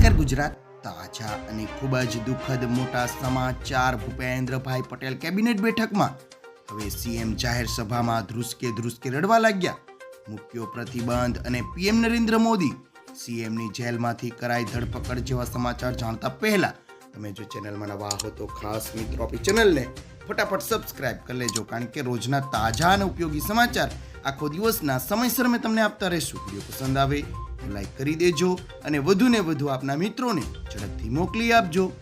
નમસ્કાર, ગુજરાત તાજા અને ખૂબ જ દુઃખદ મોટા સમાચાર. ભૂપેન્દ્રભાઈ પટેલ કેબિનેટ બેઠકમાં. હવે સીએમ જાહેર સભામાં ધ્રુસકે ધ્રુસકે રડવા લાગ્યા. મૂક્યો પ્રતિબંધ અને પીએમ નરેન્દ્ર મોદી. સીએમની જેલમાંથી કરાઈ ધરપકડ જેવા સમાચાર જાણતા પહેલા તમે જો ચેનલમાં નવા હો તો ખાસ મિત્રો આપણી ચેનલને ફટાફટ સબસ્ક્રાઇબ કરી લેજો, કારણ કે રોજના તાજા અને ઉપયોગી સમાચાર આખો દિવસના સમયસર મેં તમને આપતા રહેશું. વીડિયો પસંદ આવે લાઈક કરી દેજો અને વધુને વધુ આપના મિત્રોને ઝડપથી મોકલી આપજો.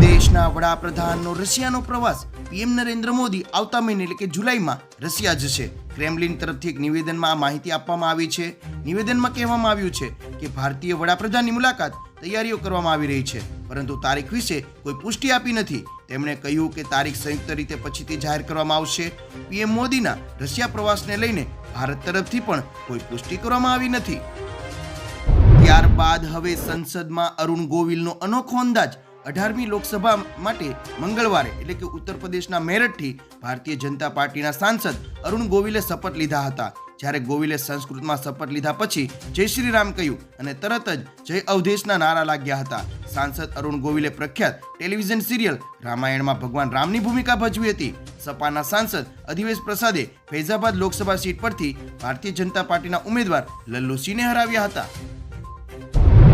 દેશના વડાપ્રધાનનો રશિયાનો પ્રવાસ પીએમ નરેન્દ્ર મોદી આવતા મહિને એટલે કે જુલાઈમાં રશિયા જશે. ક્રેમલિન તરફથી એક નિવેદનમાં આ માહિતી આપવામાં આવી છે. નિવેદનમાં કહેવામાં આવ્યું છે કે ભારતીય વડાપ્રધાનની મુલાકાત તૈયારીઓ કરવામાં આવી રહી છે. પરંતુ તારીખ વિશે કોઈ પુષ્ટિ આપી નથી. તેમણે કહ્યું કે તારીખ સંયુક્ત રીતે પછીથી જાહેર કરવામાં આવશે. પીએમ મોદીના રશિયા પ્રવાસને લઈને ભારત તરફથી પણ કોઈ પુષ્ટિ કરવામાં આવી નથી. ત્યારબાદ હવે સંસદમાં અરુણ ગોવિલનો અનોખો અંદાજ અઢારમી લોકસભા માટે મંગળવારે એટલે કે ઉત્તર પ્રદેશના મેરઠથી ભારતીય જનતા પાર્ટીના સાંસદ અરુણ ગોવિલે શપથ લીધા હતા. જ્યારે ગોવિલે સંસ્કૃતમાં શપથ લીધા પછી જય શ્રી રામ કહ્યું અને તરત જ જય અવધેશના નારા લાગ્યા હતા. સાંસદ અરુણ ગોવિલે પ્રખ્યાત ટેલિવિઝન સિરિયલ રામાયણમાં ભગવાન રામની ભૂમિકા ભજવી હતી. સપાના સાંસદ અધિવેશ પ્રસાદે ફૈઝાબાદ લોકસભા સીટ પરથી ભારતીય જનતા પાર્ટીના ઉમેદવાર લલ્લુસિંહને હરાવ્યા હતા.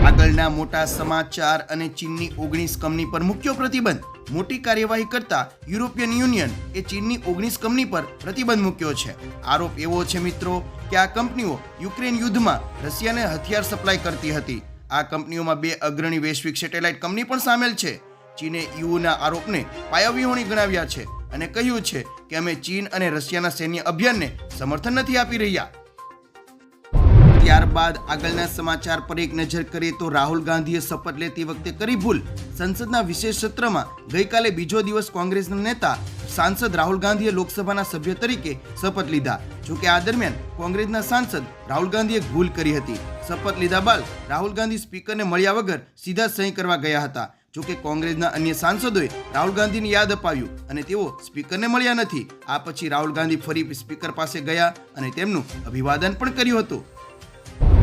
આગળના મોટા સમાચાર અને ચીનની ઓગણીસ કંપની પર મૂક્યો પ્રતિબંધ. મોટી કાર્યવાહી કરતા યુરોપિયન યુનિયન એ ચીનની ઓગણીસ કંપની પર પ્રતિબંધ મૂક્યો છે. આરોપ એવો છે મિત્રો કે આ કંપનીઓ યુક્રેન યુદ્ધમાં રશિયાને હથિયાર સપ્લાય કરતી હતી. આ કંપનીઓમાં બે અગ્રણી વૈશ્વિક સેટેલાઇટ કંપની પણ સામેલ છે. ચીને યુના આરોપને પાયાવિહોણી ગણાવ્યા છે અને કહ્યું છે કે અમે ચીન અને રશિયાના સૈન્ય અભિયાનને સમર્થન નથી આપી રહ્યા. ત્યારબાદ આગળના સમાચાર પર એક નજર કરીએ તો રાહુલ ગાંધીએ શપથ લેતી વખતે કરી ભૂલ. સંસદના વિશેષ સત્રમાં ગઈકાલે બીજો દિવસ કોંગ્રેસના નેતા સાંસદ રાહુલ ગાંધીએ લોકસભાના સભ્ય તરીકે શપથ લીધા. જોકે આ દરમિયાન કોંગ્રેસના સાંસદ રાહુલ ગાંધીએ ભૂલ કરી હતી. શપથ લીધા બાદ રાહુલ ગાંધી સ્પીકરને મળ્યા વગર સીધા સહી કરવા ગયા હતા. જોકે કોંગ્રેસના અન્ય સાંસદોએ રાહુલ ગાંધીને યાદ અપાવ્યું અને તેઓ સ્પીકરને મળ્યા નથી. આ પછી રાહુલ ગાંધી ફરી સ્પીકર પાસે ગયા અને તેમનું અભિવાદન પણ કર્યું હતું.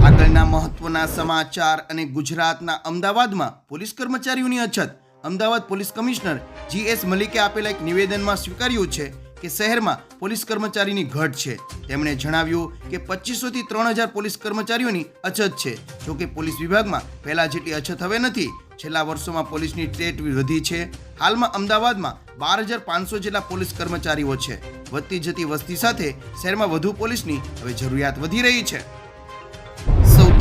આગળના મહત્વના સમાચાર અને ગુજરાતના અમદાવાદમાં પોલીસ કર્મચારીઓની અછત. Ahmedabad police commissioner G S મલિકે આપેલા એક નિવેદનમાં સ્વીકાર્યું છે કે શહેરમાં પોલીસ કર્મચારીની ઘટ છે. તેમણે જણાવ્યું કે પચીસોથી ત્રણ હજાર પોલીસ કર્મચારીઓની અછત છે. જોકે પોલીસ વિભાગમાં પહેલાં જેટલી અછત હવે નથી. છેલ્લા વર્ષોમાં પોલીસની ટ્રેટ વધી છે. હાલમાં અમદાવાદમાં બાર હજાર પાંચસો જેટલા પોલીસ કર્મચારીઓ છે. વધતી જતી વસ્તી સાથે શહેરમાં વધુ પોલીસની હવે જરૂરિયાત વધી રહી છે.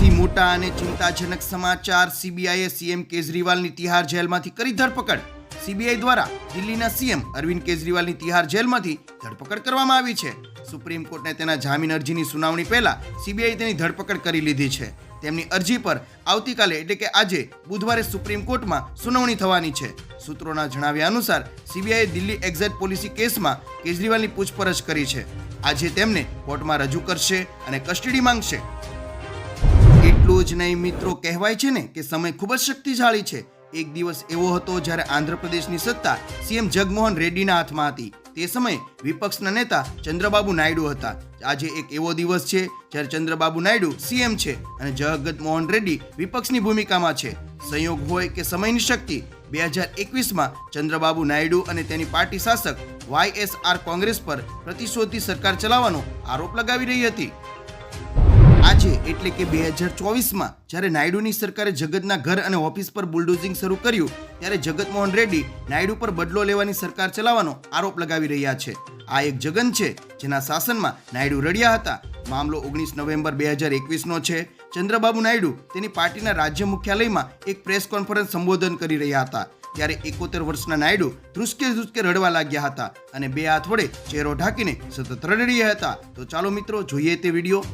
સૌથી મોટા અને ચિંતાજનક સમાચાર સીબીઆઈએ સીએમ કેજરીવાલની તિહાર જેલમાંથી કરી ધરપકડ. સીબીઆઈ દ્વારા દિલ્હીના સીએમ અરવિંદ કેજરીવાલની તિહાર જેલમાંથી ધરપકડ કરવામાં આવી છે. સુપ્રીમ કોર્ટને તેના જામીન અરજીની સુનાવણી પહેલા સીબીઆઈ તેની ધરપકડ કરી લીધી છે. તેમની અરજી પર આવતીકાલે એટલે કે આજે બુધવારે સુપ્રીમ કોર્ટમાં સુનાવણી થવાની છે. સૂત્રોના જણાવ્યા અનુસાર સીબીઆઈએ દિલ્હી એક્ઝેટ પોલિસી કેસમાં કેજરીવાલની પૂછપરછ કરી છે. આજે તેમને કોર્ટમાં રજૂ કરશે અને કસ્ટડી માંગશે. એટલું જ નહીં મિત્રો કહેવાય છે ને કે સમય ખૂબ જ શક્તિશાળી છે. એક દિવસ એવો હતો જ્યારે આંધ્રપ્રદેશની સત્તા સીએમ જગમોહન રેડ્ડીના હાથમાં હતી. તે સમયે વિપક્ષના નેતા ચંદ્રબાબુ નાયડુ હતા. આજે એક એવો દિવસ છે જ્યારે ચંદ્રબાબુ નાયડુ સીએમ છે અને જગત મોહન રેડ્ડી વિપક્ષની ભૂમિકામાં છે. સંયોગ હોય કે સમયની શક્તિ બે હજાર એકવીસમાં ચંદ્રબાબુ નાયડુ અને તેની પાર્ટી શાસક વાયએસઆર કોંગ્રેસ પર પ્રતિશોધી સરકાર ચલાવવાનો આરોપ લગાવી રહી હતી. એટલે કે બે હજાર ચોવીસમાં જ્યારે નાયડુની સરકારે જગતના ઘર અને ઓફિસ પર બુલડોઝિંગ શરૂ કર્યું, ત્યારે જગતમોહન રેડ્ડી નાયડુ પર બદલો લેવાની સરકાર ચલાવવાનો આરોપ લગાવી રહ્યા છે. આ એક જગન છે, જેના શાસનમાં નાયડુ રડ્યા હતા. મામલો ઓગણીસ નવેમ્બર બે હજાર એકવીસનો છે. ચંદ્રબાબુ નાયડુ તેની પાર્ટીના રાજ્ય મુખ્યાલયમાં એક પ્રેસ કોન્ફરન્સ સંબોધન કરી રહ્યા હતા. ત્યારે એકોતેર વર્ષના નાયડુ ધ્રુસકે ધ્રુસકે રડવા લાગ્યા હતા અને બે હાથ વડે ચહેરો ઢાંકીને સતત રડી રહ્યા હતા. તો ચાલો મિત્રો, જોઈએ તે વીડિયો.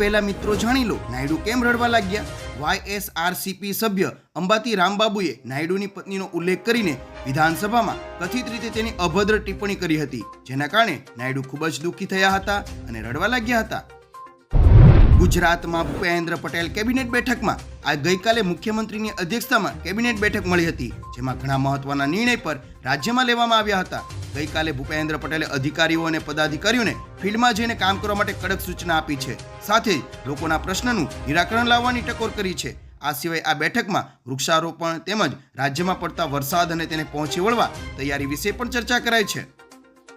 પહેલા મિત્રો જાણી લો. નાયડુ કેમ રડવા લાગ્યા? વાયએસઆરસીપી સભ્ય અંબાતી રામબાબુએ નાયડુની પત્નીનો ઉલ્લેખ કરીને વિધાનસભામાં કથિત રીતે તેની અભદ્ર ટિપ્પણી કરી હતી, જેના કારણે નાયડુ ખૂબ જ દુઃખી થયા હતા અને રડવા લાગ્યા હતા. ગુજરાતમાં ભૂપેન્દ્ર પટેલ કેબિનેટ બેઠકમાં આ ગઈકાલે મુખ્યમંત્રીની અધ્યક્ષતામાં કેબિનેટ બેઠક મળી હતી, જેમાં ઘણા મહત્વના નિર્ણય પર રાજ્યમાં લેવામાં આવ્યા હતા. ગઈકાલે ભૂપેન્દ્ર પટેલે અધિકારીઓ અને પદાધિકારીઓને ફિલ્ડમાં જઈને કામ કરવા માટે કડક સૂચના આપી છે. સાથે લોકોના પ્રશ્નનું નિરાકરણ લાવવાની ટકોર કરી છે. આ સિવાય આ બેઠકમાં વૃક્ષારોપણ તેમજ રાજ્યમાં પડતા વરસાદ અને તેને પહોંચી વળવા તૈયારી વિશે પણ ચર્ચા કરાઈ છે.